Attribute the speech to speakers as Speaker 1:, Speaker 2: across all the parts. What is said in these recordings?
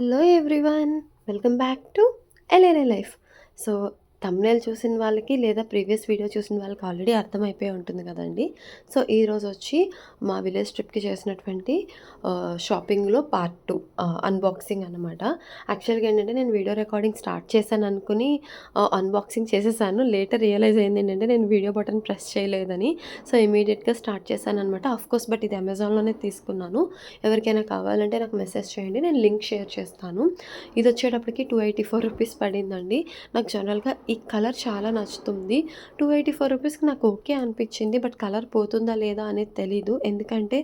Speaker 1: Hello everyone, welcome back to LNA Life. So, thumbnail చూసిన వాళ్ళకి లేదా ప్రీవియస్ వీడియో చూసిన వాళ్ళకి ఆల్రెడీ అర్థమైపోయి ఉంటుంది కదండి. సో ఈరోజు వచ్చి మా విలేజ్ ట్రిప్కి చేసినటువంటి షాపింగ్లో పార్ట్ టూ అన్బాక్సింగ్ అనమాట యాక్చువల్గా ఏంటంటే నేను వీడియో రికార్డింగ్ స్టార్ట్ చేశాను అనుకుని అన్బాక్సింగ్ చేసేసాను. లేటర్ రియలైజ్ అయింది ఏంటంటే నేను వీడియో బటన్ ప్రెస్ చేయలేదని. సో ఇమీడియట్గా స్టార్ట్ చేశాను అనమాట కోర్స్ బట్ ఇది అమెజాన్లోనే తీసుకున్నాను. ఎవరికైనా కావాలంటే నాకు మెసేజ్ చేయండి. నేను లింక్ షేర్ చేస్తాను. ఇది వచ్చేటప్పటికి టూ ఎయిటీ ఫోర్ రూపీస్ పడిందండి. నాకు జనరల్గా ఈ కలర్ చాలా నచ్చుతుంది. టూ ఎయిటీ ఫోర్ రూపీస్కి నాకు ఓకే అనిపించింది. బట్ కలర్ పోతుందా లేదా అనేది తెలీదు. ఎందుకంటే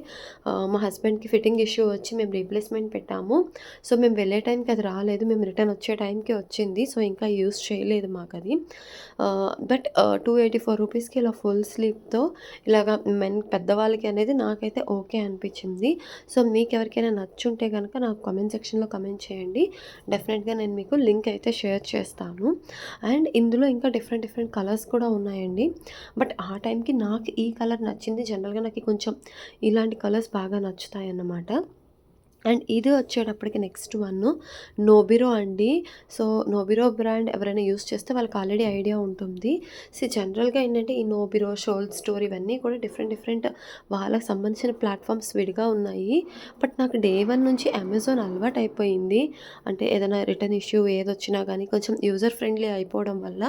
Speaker 1: మా హస్బెండ్కి ఫిట్టింగ్ ఇష్యూ వచ్చి మేము రీప్లేస్మెంట్ పెట్టాము. సో మేము వెళ్ళే టైంకి అది రాలేదు. మేము రిటర్న్ వచ్చే టైంకి వచ్చింది. సో ఇంకా యూస్ చేయలేదు మాకు అది. బట్ టూ ఎయిటీ ఫోర్ రూపీస్కి ఇలా ఫుల్ స్లీవ్తో ఇలాగ మెన్ పెద్దవాళ్ళకి అనేది నాకైతే ఓకే అనిపించింది. సో మీకు ఎవరికైనా నచ్చుంటే కనుక నాకు కామెంట్ సెక్షన్లో కమెంట్ చేయండి. డెఫినెట్గా నేను మీకు లింక్ అయితే షేర్ చేస్తాను. అండ్ ఇందులో ఇంకా డిఫరెంట్ డిఫరెంట్ కలర్స్ కూడా ఉన్నాయండి. బట్ ఆ టైంకి నాకు ఈ కలర్ నచ్చింది. జనరల్గా నాకు కొంచెం ఇలాంటి కలర్స్ బాగా నచ్చుతాయి అన్నమాట అండ్ ఇది వచ్చేటప్పటికి నెక్స్ట్ వన్ నోబిరో అండి. సో నోబిరో బ్రాండ్ ఎవరైనా యూస్ చేస్తే వాళ్ళకి ఆల్రెడీ ఐడియా ఉంటుంది. సో జనరల్గా ఏంటంటే ఈ నోబిరో షోల్ స్టోర్ ఇవన్నీ కూడా డిఫరెంట్ డిఫరెంట్ వాళ్ళకి సంబంధించిన ప్లాట్ఫామ్స్ విడిగా ఉన్నాయి. బట్ నాకు డే వన్ నుంచి అమెజాన్ అలవాటు అయిపోయింది. అంటే ఏదైనా రిటర్న్ ఇష్యూ ఏది వచ్చినా కానీ కొంచెం యూజర్ ఫ్రెండ్లీ అయిపోవడం వల్ల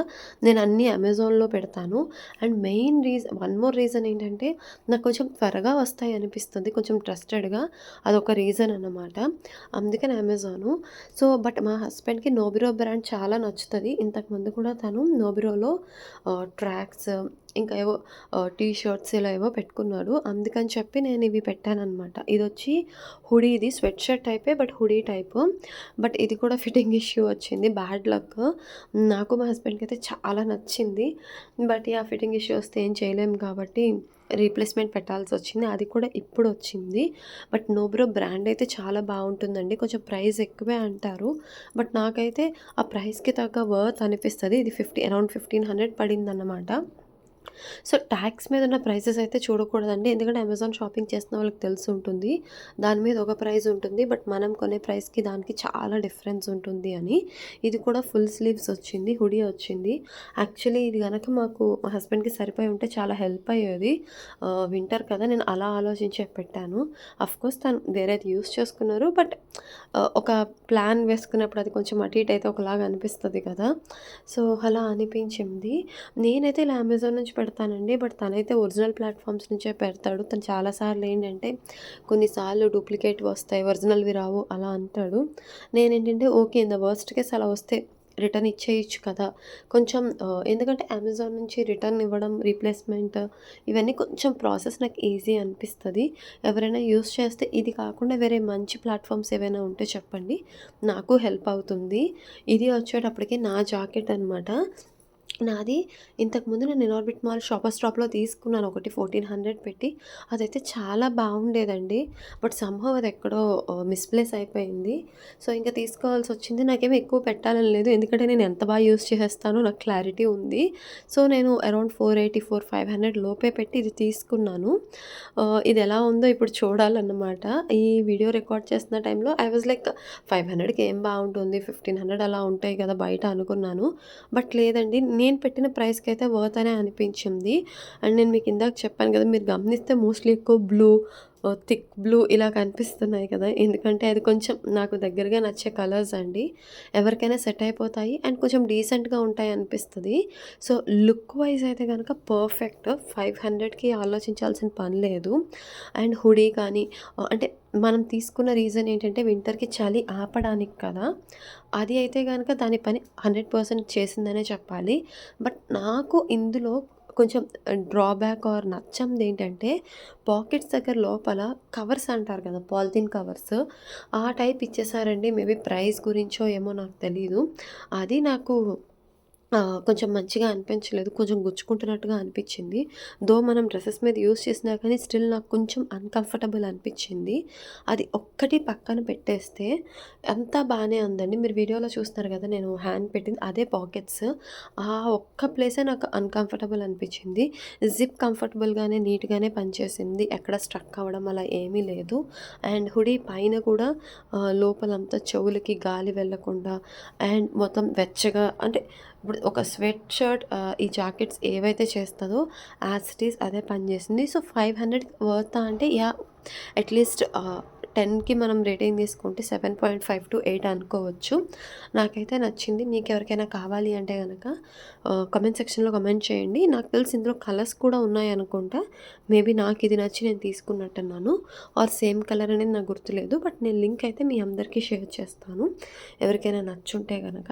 Speaker 1: నేను అన్నీ అమెజాన్లో పెడతాను. And main reason one more reason ఏంటంటే నాకు కొంచెం త్వరగా వస్తాయి అనిపిస్తుంది. కొంచెం ట్రస్టెడ్గా అదొక రీజన్ అనమాట అందుకని అమెజాను. సో బట్ మా హస్బెండ్కి నోబిరో బ్రాండ్ చాలా నచ్చుతుంది. ఇంతకుముందు కూడా తను నోబిరోలో ట్రాక్స్ ఇంకా ఏవో టీ షర్ట్స్ ఇలా ఏవో పెట్టుకున్నాడు. అందుకని చెప్పి నేను ఇవి పెట్టానమాట ఇది వచ్చి హుడీ ఇది స్వెట్ షర్ట్ టైపే బట్ హుడీ టైపు. బట్ ఇది కూడా ఫిట్టింగ్ ఇష్యూ వచ్చింది. Bad luck. నాకు మా హస్బెండ్కి అయితే చాలా నచ్చింది. బట్ ఆ ఫిట్టింగ్ ఇష్యూ వస్తే ఏం చేయలేము కాబట్టి రీప్లేస్మెంట్ పెట్టాల్సి వచ్చింది. అది కూడా ఇప్పుడు వచ్చింది. బట్ నోబ్రో బ్రాండ్ అయితే చాలా బాగుంటుందండి. కొంచెం ప్రైస్ ఎక్కువే అంటారు. బట్ నాకైతే ఆ ప్రైస్కి తగ్గ వర్త్ అనిపిస్తుంది. ఇది ఫిఫ్టీ అరౌండ్ ఫిఫ్టీన్ హండ్రెడ్ పడింది అన్నమాట సో ట్యాక్స్ మీద ఉన్న ప్రైసెస్ అయితే చూడకూడదండి. ఎందుకంటే అమెజాన్ షాపింగ్ చేసిన వాళ్ళకి తెలిసి ఉంటుంది. దాని మీద ఒక ప్రైస్ ఉంటుంది. బట్ మనం కొనే ప్రైస్కి దానికి చాలా డిఫరెన్స్ ఉంటుంది అని. ఇది కూడా ఫుల్ స్లీవ్స్ వచ్చింది. హుడీ వచ్చింది. యాక్చువల్లీ ఇది కనుక మాకు మా హస్బెండ్కి సరిపోయి ఉంటే చాలా హెల్ప్ అయ్యేది. వింటర్ కదా నేను అలా ఆలోచించి పెట్టాను. కోర్స్ తను వేరేది యూస్ చేసుకున్నారు. బట్ ఒక ప్లాన్ వేసుకున్నప్పుడు అది కొంచెం అటు ఇటు అయితే ఒకలాగా అనిపిస్తుంది కదా. సో అలా అనిపించింది. నేనైతే ఇలా అమెజాన్ నుంచి పెడతానండి. బట్ తనైతే ఒరిజినల్ ప్లాట్ఫామ్స్ నుంచే పెడతాడు. తను చాలాసార్లు ఏంటంటే కొన్నిసార్లు డూప్లికేట్ వస్తాయి ఒరిజినల్వి రావు అలా అంటాడు. నేనేంటంటే okay in the worst case అలా వస్తే రిటర్న్ ఇచ్చేయచ్చు కదా. కొంచెం ఎందుకంటే అమెజాన్ నుంచి రిటర్న్ ఇవ్వడం రీప్లేస్మెంట్ ఇవన్నీ కొంచెం ప్రాసెస్ నాకు ఈజీ అనిపిస్తుంది. ఎవరైనా యూస్ చేస్తే ఇది కాకుండా వేరే మంచి ప్లాట్ఫామ్స్ ఏవైనా ఉంటే చెప్పండి. నాకు హెల్ప్ అవుతుంది. ఇది వచ్చేటప్పటికి నా జాకెట్ అనమాట నాది ఇంతకుముందు నేను ఇనార్బిట్ మాల్ షాపర్ స్టాప్లో తీసుకున్నాను. ఒకటి ఫోర్టీన్ హండ్రెడ్ పెట్టి. అదైతే చాలా బాగుండేదండి. బట్ సంభవ్ అది ఎక్కడో మిస్ప్లేస్ అయిపోయింది. సో ఇంకా తీసుకోవాల్సి వచ్చింది. నాకేమీ ఎక్కువ పెట్టాలని లేదు. ఎందుకంటే నేను ఎంత బాగా యూస్ చేసేస్తానో నాకు క్లారిటీ ఉంది. సో నేను around four eighty four five hundred లోపే పెట్టి ఇది తీసుకున్నాను. ఇది ఎలా ఉందో ఇప్పుడు చూడాలన్నమాట. ఈ వీడియో రికార్డ్ చేస్తున్న టైంలో ఐ వాజ్ లైక్ ఫైవ్ హండ్రెడ్కి ఏం బాగుంటుంది? ఫిఫ్టీన్ హండ్రెడ్ అలా ఉంటాయి కదా బయట అనుకున్నాను. బట్ లేదండి నేను పెట్టిన ప్రైస్కి అయితే వర్త్ అనే అనిపించింది. అండ్ నేను మీకు ఇందాక చెప్పాను కదా మీరు గమనిస్తే మోస్ట్లీ ఎక్కువ బ్లూ థిక్ బ్లూ ఇలా కనిపిస్తున్నాయి కదా. ఎందుకంటే అది కొంచెం నాకు దగ్గరగా నచ్చే కలర్స్ అండి. ఎవరికైనా సెట్ అయిపోతాయి అండ్ కొంచెం డీసెంట్గా ఉంటాయి అనిపిస్తుంది. సో లుక్ వైజ్ అయితే కనుక పర్ఫెక్ట్. ఫైవ్ హండ్రెడ్కి ఆలోచించాల్సిన పని లేదు. అండ్ హుడీ కానీ అంటే మనం తీసుకున్న రీజన్ ఏంటంటే వింటర్కి చలి ఆపడానికి కదా. అది అయితే కనుక దాని పని హండ్రెడ్ పర్సెంట్ చేసిందనే చెప్పాలి. బట్ నాకు ఇందులో కొంచెం డ్రాబ్యాక్ ఆర్ నచ్చంది ఏంటంటే పాకెట్స్ దగ్గర లోపల కవర్స్ అంటారు కదా పాలిథిన్ కవర్స్ ఆ టైప్ ఇచ్చేసారండి. మేబీ ప్రైస్ గురించో ఏమో నాకు తెలీదు. అది నాకు కొంచెం మంచిగా అనిపించలేదు. కొంచెం గుచ్చుకుంటున్నట్టుగా అనిపించింది దో మనం డ్రెస్సెస్ మీద యూజ్ చేసినా కానీ స్టిల్ నాకు కొంచెం అన్‌కంఫర్టబుల్ అనిపించింది అది ఒక్కటి పక్కన పెట్టేస్తే అంతా బాగానే ఉందండి. మీరు వీడియోలో చూస్తున్నారు కదా నేను హ్యాండ్ పెట్టింది అదే పాకెట్స్. ఆ ఒక్క ప్లేసే నాకు అన్‌కంఫర్టబుల్ అనిపించింది జిప్ కంఫర్టబుల్‌గానే, నీట్‌గానే పనిచేసింది. ఎక్కడ స్ట్రక్ అవ్వడం అలా ఏమీ లేదు. అండ్ హుడీ పైన కూడా లోపలంతా చెవులకి గాలి వెళ్ళకుండా అండ్ మొత్తం వెచ్చగా అంటే ఇప్పుడు ఒక స్వెట్ షర్ట్ ఈ జాకెట్స్ ఏవైతే చేస్తుందో యాజ్ ఇట్ ఈజ్ అదే పనిచేసింది. సో, 500 వర్తా అంటే యా అట్‌లీస్ట్ టెన్కి మనం రేటింగ్ తీసుకుంటే 7.5-8 అనుకోవచ్చు. నాకైతే నచ్చింది. మీకు ఎవరికైనా కావాలి అంటే కనుక కమెంట్ సెక్షన్‌లో కమెంట్ చేయండి. నాకు తెలిసి ఇందులో కలర్స్ కూడా ఉన్నాయి అనుకుంటా మేబీ నాకు ఇది నచ్చి నేను తీసుకున్నట్టున్నాను. ఆర్ సేమ్ కలర్ అనేది నాకు గుర్తులేదు. బట్ నేను లింక్ అయితే మీ అందరికీ షేర్ చేస్తాను. ఎవరికైనా నచ్చుంటే కనుక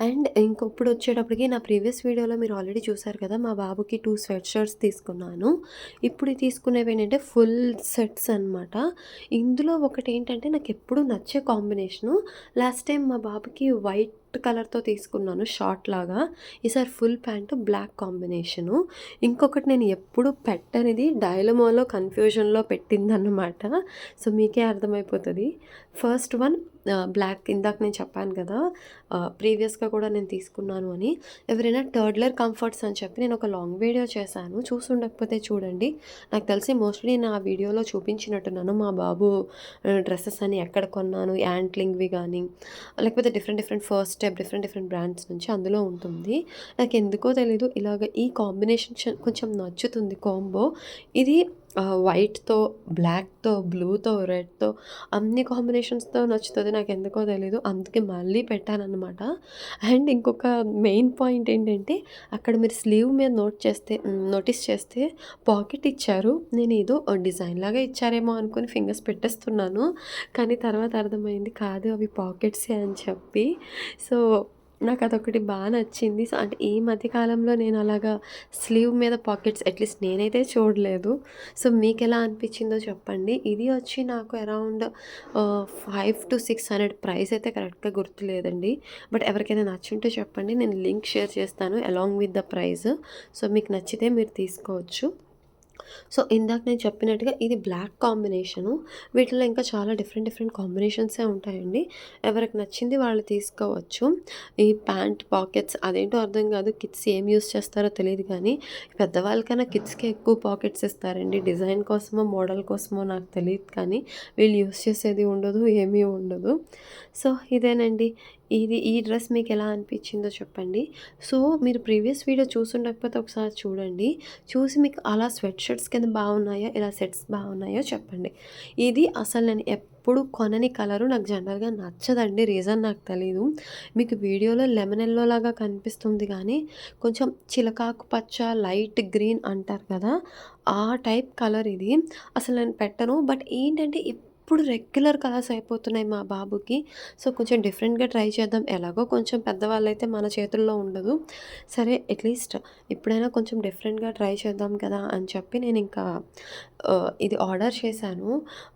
Speaker 1: అండ్ ఇంకొప్పుడు వచ్చేటప్పటికి నా ప్రీవియస్ వీడియోలో మీరు ఆల్రెడీ చూసారు కదా! మా బాబుకి టూ స్వెట్ షర్ట్స్ తీసుకున్నాను. ఇప్పుడు తీసుకునేవి ఏంటంటే ఫుల్ సెట్స్ అనమాట. ఇందులో ఒకటి ఏంటంటే నాకు ఎప్పుడు నచ్చే కాంబినేషను లాస్ట్ టైం మా బాబుకి వైట్ కలర్‌తో తీసుకున్నాను షార్ట్ లాగా. ఈసారి ఫుల్ ప్యాంటు బ్లాక్ కాంబినేషను. ఇంకొకటి నేను ఎప్పుడు పెట్టనిది డైలమాలో కన్‌ఫ్యూజన్‌లో పెట్టిందన్నమాట సో, మీకే అర్థమైపోతుంది ఫస్ట్ వన్ బ్లాక్ ఇందాక నేను చెప్పాను కదా! ప్రీవియస్‌గా కూడా నేను తీసుకున్నాను అని. ఎవరైనా టర్డ్లర్ కంఫర్ట్స్ అని చెప్పి నేను ఒక లాంగ్ వీడియో చేశాను. చూసుండకపోతే చూడండి. నాకు తెలిసి మోస్ట్‌లీ నేను ఆ వీడియోలో చూపించినట్టున్నాను. మా బాబు డ్రెస్సెస్ అని ఎక్కడ కొన్నాను, యాంట్లింగ్‌వి కానీ లేకపోతే different different first step different different brands నుంచి అందులో ఉంటుంది. నాకు ఎందుకో తెలీదు ఇలాగ ఈ కాంబినేషన్ కొంచెం నచ్చుతుంది కాంబో. ఇది వైట్‌తో, బ్లాక్‌తో, బ్లూతో, రెడ్‌తో అన్ని కాంబినేషన్స్‌తో నాకు ఎందుకో తెలీదు. అందుకే మళ్ళీ పెట్టానమాట అండ్ ఇంకొక మెయిన్ పాయింట్ ఏంటంటే అక్కడ మీరు స్లీవ్ మీద నోట్ చేస్తే నోటీస్ చేస్తే పాకెట్ ఇచ్చారు. నేను ఇదో డిజైన్ లాగా ఇచ్చారేమో అనుకుని ఫింగర్స్ పెట్టేస్తున్నాను. కానీ తర్వాత అర్థమైంది కాదు అవి పాకెట్సే అని చెప్పి. సో, నాకు అదొకటి బాగా నచ్చింది. సో, అంటే ఈ మధ్యకాలంలో నేను అలాగా స్లీవ్ మీద పాకెట్స్ అట్‌లీస్ట్ నేనైతే చూడలేదు. సో, మీకు ఎలా అనిపించిందో చెప్పండి. ఇది వచ్చి నాకు around five to six hundred price అయితే కరెక్ట్‌గా గుర్తులేదండి. బట్ ఎవరికైనా నచ్చుంటే చెప్పండి. నేను లింక్ షేర్ చేస్తాను along with the price. So, మీకు నచ్చితే మీరు తీసుకోవచ్చు. సో, ఇందాక నేను చెప్పినట్టుగా ఇది బ్లాక్ కాంబినేషను. వీటిలో ఇంకా చాలా డిఫరెంట్ డిఫరెంట్ కాంబినేషన్సే ఉంటాయండి. ఎవరికి నచ్చింది వాళ్ళు తీసుకోవచ్చు. ఈ ప్యాంట్ పాకెట్స్ అదేంటో అర్థం కాదు. కిడ్స్ ఏం యూస్ చేస్తారో తెలియదు కానీ పెద్దవాళ్ళకైనా కిడ్స్‌కే ఎక్కువ పాకెట్స్ ఇస్తారండి. డిజైన్ కోసమో, మోడల్ కోసమో నాకు తెలియదు కానీ వీళ్ళు యూస్ చేసేది ఉండదు. ఏమీ ఉండదు. సో, ఇదేనండి. ఇది ఈ డ్రెస్ మీకు ఎలా అనిపించిందో చెప్పండి. సో, మీరు ప్రీవియస్ వీడియో చూసుండకపోతే ఒకసారి చూడండి. చూసి మీకు అలా స్వెట్ షర్ట్స్ కింద బాగున్నాయో ఇలా సెట్స్ బాగున్నాయో చెప్పండి. ఇది అసలు నేను ఎప్పుడు కొనని కలరు. నాకు జనరల్‌గా నచ్చదండి. రీజన్ నాకు తెలీదు. మీకు వీడియోలో లెమన్ ఎల్లో లాగా కనిపిస్తుంది కానీ కొంచెం చిలకాకు పచ్చ, లైట్ గ్రీన్ అంటారు కదా! ఆ టైప్ కలర్ ఇది. అసలు నేను పెట్టను. బట్ ఏంటంటే ఇప్పుడు రెగ్యులర్ కలర్స్ అయిపోతున్నాయి మా బాబుకి. సో, కొంచెం డిఫరెంట్‌గా ట్రై చేద్దాం. ఎలాగో కొంచెం పెద్దవాళ్ళు అయితే మన చేతుల్లో ఉండదు. సరే అట్‌లీస్ట్ ఇప్పుడైనా కొంచెం డిఫరెంట్‌గా ట్రై చేద్దాం కదా! అని చెప్పి నేను ఇంకా ఇది ఆర్డర్ చేశాను.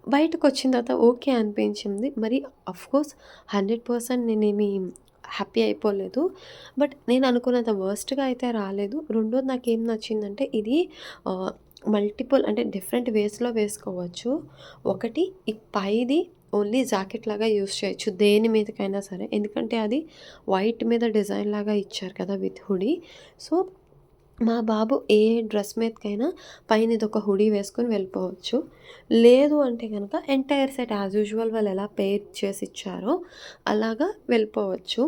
Speaker 1: బయటకొచ్చిన తర్వాత ఓకే అనిపించింది. మరి ఆఫ్‌కోర్స్ 100% నేనేమి హ్యాపీ అయిపోలేదు. బట్ నేను అనుకున్నంత వర్స్ట్‌గా అయితే రాలేదు. రెండోది నాకేం నచ్చిందంటే ఇది మల్టిపుల్ అంటే డిఫరెంట్ వేస్‌లో వేసుకోవచ్చు. ఒకటి ఈ పైది ఓన్లీ జాకెట్ లాగా యూజ్ చేయొచ్చు. దేని మీదకైనా సరే. ఎందుకంటే అది వైట్ మీద డిజైన్ లాగా ఇచ్చారు కదా! With hoodie. సో, మా బాబు ఏ డ్రెస్ మీదకైనా పైన ఒక హుడీ వేసుకొని వెళ్ళిపోవచ్చు. లేదు అంటే కనుక ఎంటైర్ సెట్ యాజ్ యూజువల్ వాళ్ళు ఎలా పేర్ చేసి ఇచ్చారో అలాగా వెళ్ళిపోవచ్చు.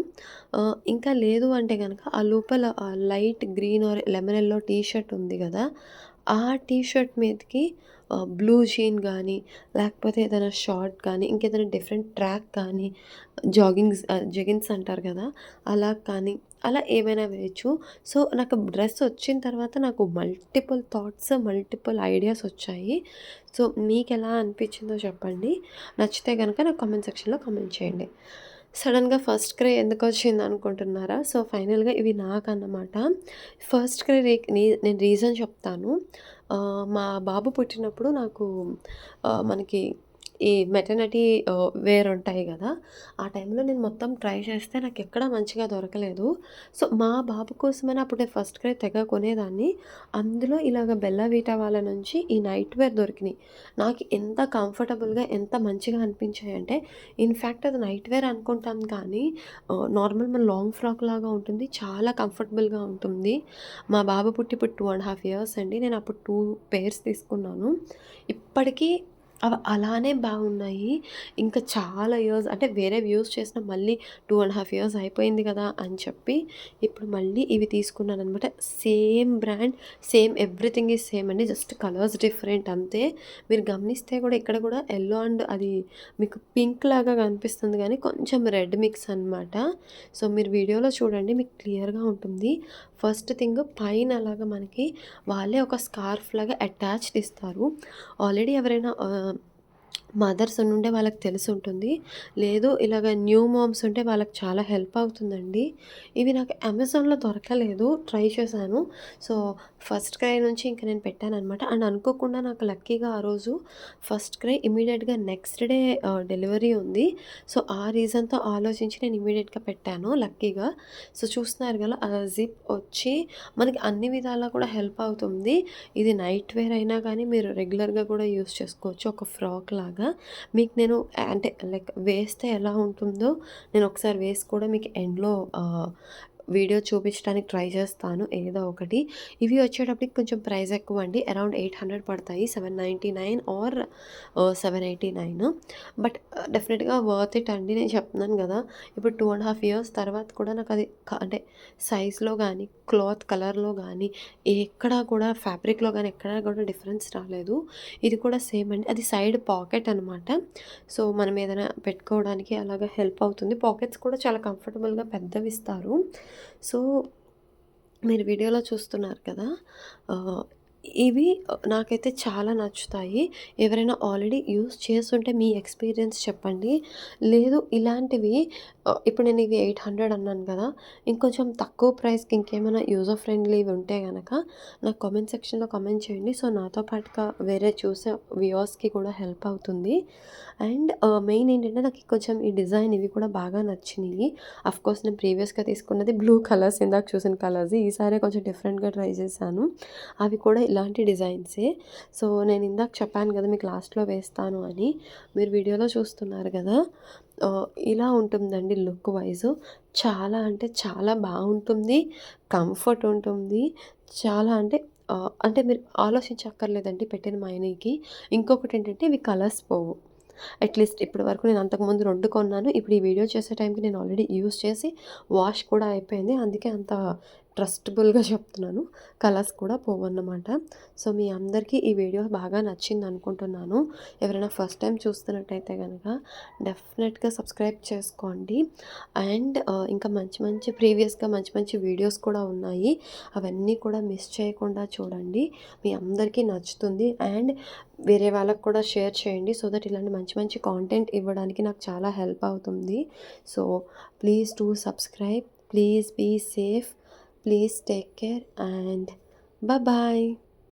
Speaker 1: ఇంకా లేదు అంటే కనుక ఆ లోపల light green or lemon yellow T shirt ఉంది కదా ఆ టీ షర్ట్ మీదకి బ్లూ జీన్ కానీ లేకపోతే ఏదైనా షార్ట్ కానీ, ఇంకేదైనా డిఫరెంట్ ట్రాక్ కానీ, జాగింగ్స్ ఆహ్, జెగిన్స్ అంటారు కదా! అలా కానీ, అలా ఏమైనా వేయచ్చు సో, నాకు డ్రెస్ వచ్చిన తర్వాత నాకు మల్టిపుల్ థాట్స్, మల్టిపుల్ ఐడియాస్ వచ్చాయి. సో, మీకు ఎలా అనిపించిందో చెప్పండి. నచ్చితే కనుక నాకు కామెంట్ సెక్షన్‌లో కామెంట్ చేయండి. సడన్గా ఫస్ట్ క్రై ఎందుకు వచ్చింది అనుకుంటున్నారా? సో, ఫైనల్‌గా ఇవి నాకన్నమాట. ఫస్ట్ క్రై రీ నేను రీజన్ చెప్తాను. మా బాబు పుట్టినప్పుడు నాకు మనకి ఈ మెటర్నిటీ వేర్ ఉంటాయి కదా ఆ టైంలో నేను మొత్తం ట్రై చేస్తే నాకు ఎక్కడ మంచిగా దొరకలేదు. సో, మా బాబు కోసమని అప్పుడే ఫస్ట్ క్రై తెగ కొనేదాన్ని. అందులో ఇలాగ బెల్లవీటా వాళ్ళ నుంచి ఈ నైట్ వేర్ దొరికినాయి నాకు ఎంత కంఫర్టబుల్‌గా, ఎంత మంచిగా అనిపించాయంటే ఇన్ఫ్యాక్ట్ అది నైట్ వేర్ అనుకుంటాం కానీ నార్మల్ మన లాంగ్ ఫ్రాక్ లాగా ఉంటుంది. చాలా కంఫర్టబుల్‌గా ఉంటుంది. మా బాబు పుట్టి ఇప్పుడు టూ అండ్ హాఫ్ ఇయర్స్ అండి. నేను అప్పుడు టూ పేర్స్ తీసుకున్నాను. ఇప్పటికీ అవి అలానే బాగున్నాయి. ఇంకా చాలా ఇయర్స్ అంటే వేరే వ్యూస్ చేసిన మళ్ళీ టూ అండ్ హాఫ్ ఇయర్స్ అయిపోయింది కదా అని చెప్పి ఇప్పుడు మళ్ళీ ఇవి తీసుకున్నాననమాట. Same brand, same everything is same అండి. జస్ట్ కలర్స్ డిఫరెంట్ అంతే. మీరు గమనిస్తే కూడా ఇక్కడ కూడా ఎల్లో అండ్ అది మీకు పింక్ లాగా కనిపిస్తుంది కానీ కొంచెం రెడ్ మిక్స్ అనమాట. సో, మీరు వీడియోలో చూడండి మీకు క్లియర్‌గా ఉంటుంది. ఫస్ట్ థింగ్ పైన అలాగా మనకి వాళ్ళే ఒక స్కార్ఫ్ లాగా అటాచ్డ్ ఇస్తారు. ఆల్రెడీ ఎవరైనా మదర్స్ ఉంటే వాళ్ళకి తెలిసి ఉంటుంది లేదు ఇలాగ న్యూ మామ్స్ ఉంటే వాళ్ళకి చాలా హెల్ప్ అవుతుందండి. ఇవి నాకు అమెజాన్‌లో దొరకలేదు. ట్రై చేశాను. సో, ఫస్ట్ క్రై నుంచి ఇంక నేను పెట్టాననమాట. అండ్ అనుకోకుండా నాకు లక్కీగా ఆ రోజు ఫస్ట్ క్రై ఇమీడియట్గా నెక్స్ట్ డే డెలివరీ ఉంది. సో, ఆ రీజన్‌తో ఆలోచించి నేను ఇమీడియట్గా పెట్టాను లక్కీగా. సో, చూస్తున్నారు కదా ఆ జిప్ వచ్చి మనకి అన్ని విధాలా కూడా హెల్ప్ అవుతుంది. ఇది నైట్ వేర్ అయినా కానీ మీరు రెగ్యులర్‌గా కూడా యూజ్ చేసుకోవచ్చు. ఒక ఫ్రాక్ లాగా. మీకు నేను అంటే లైక్ వేస్తే ఎలా ఉంటుందో నేను ఒకసారి వేసి కూడా మీకు ఎండ్‌లో వీడియో చూపించడానికి ట్రై చేస్తాను ఏదో ఒకటి. ఇవి వచ్చేటప్పటికి కొంచెం ప్రైస్ ఎక్కువ అండి అరౌండ్ 800 పడతాయి. 799 or seven eighty nine but డెఫినెట్గా వర్త్ ఇట్ అండి. నేను చెప్తున్నాను కదా ఇప్పుడు టూ అండ్ హాఫ్ ఇయర్స్ తర్వాత కూడా నాకు అది అంటే సైజ్‌లో కానీ క్లాత్ కలర్‌లో కానీ ఎక్కడా కూడా ఫ్యాబ్రిక్‌లో కానీ ఎక్కడా కూడా డిఫరెన్స్ రాలేదు. ఇది కూడా సేమ్ అండి. అది సైడ్ పాకెట్ అనమాట. సో, మనం ఏదైనా పెట్టుకోవడానికి అలాగా హెల్ప్ అవుతుంది. పాకెట్స్ కూడా చాలా కంఫర్టబుల్‌గా పెద్దవి ఇస్తారు సో, మీరు వీడియోలో చూస్తున్నారు కదా! ఇవి నాకైతే చాలా నచ్చుతాయి. ఎవరైనా ఆల్రెడీ యూస్ చేస్తుంటే మీ ఎక్స్‌పీరియన్స్ చెప్పండి. లేదు ఇలాంటివి ఇప్పుడు నేను ఇవి 800 అన్నాను కదా! ఇంకొంచెం తక్కువ ప్రైస్‌కి ఇంకేమైనా యూజర్ ఫ్రెండ్లీవి ఉంటే కనుక నాకు కామెంట్ సెక్షన్‌లో కామెంట్ చేయండి. సో, నాతో పాటుగా వేరే చూసే వ్యూవర్స్‌కి కూడా హెల్ప్ అవుతుంది. అండ్ మెయిన్ ఏంటంటే నాకు కొంచెం ఈ డిజైన్ ఇవి కూడా బాగా నచ్చినాయి కోర్స్ నేను ప్రీవియస్‌గా తీసుకున్నది బ్లూ కలర్స్ ఇందాక చూసిన కలర్స్. ఈసారి కొంచెం డిఫరెంట్‌గా ట్రై చేశాను. అవి కూడా ఇలాంటి డిజైన్సే. సో, నేను ఇందాక చెప్పాను కదా మీకు లాస్ట్‌లో వేస్తాను అని. మీరు వీడియోలో చూస్తున్నారు కదా ఇలా ఉంటుందండి లుక్ వైజ్ చాలా అంటే చాలా బాగుంటుంది కంఫర్ట్ ఉంటుంది. చాలా అంటే అంటే మీరు ఆలోచించక్కర్లేదండి పెట్టిన మైనింగ్కి ఇంకొకటి ఏంటంటే ఇవి కలర్స్ పోవు. అట్‌లీస్ట్ ఇప్పటి వరకు నేను అంతకుముందు రెండు కొన్నాను. ఇప్పుడు ఈ వీడియో చేసే టైంకి నేను ఆల్రెడీ యూస్ చేసి వాష్ కూడా అయిపోయింది. అందుకే అంత ట్రస్టబుల్‌గా చెప్తున్నాను. కలర్స్ కూడా పోవన్నమాట. సో, మీ అందరికీ ఈ వీడియో బాగా నచ్చింది అనుకుంటున్నాను ఎవరైనా ఫస్ట్ టైం చూస్తున్నట్టయితే కనుక డెఫినెట్‌గా సబ్స్క్రైబ్ చేసుకోండి. అండ్ ఇంకా మంచి మంచి ప్రీవియస్‌గా మంచి మంచి వీడియోస్ కూడా ఉన్నాయి. అవన్నీ కూడా మిస్ చేయకుండా చూడండి. మీ అందరికీ నచ్చుతుంది. అండ్ వేరే వాళ్ళకి కూడా షేర్ చేయండి. సో దట్ ఇలాంటి మంచి మంచి కాంటెంట్ ఇవ్వడానికి నాకు చాలా హెల్ప్ అవుతుంది. So, please to subscribe. Please be safe. Please take care and bye bye.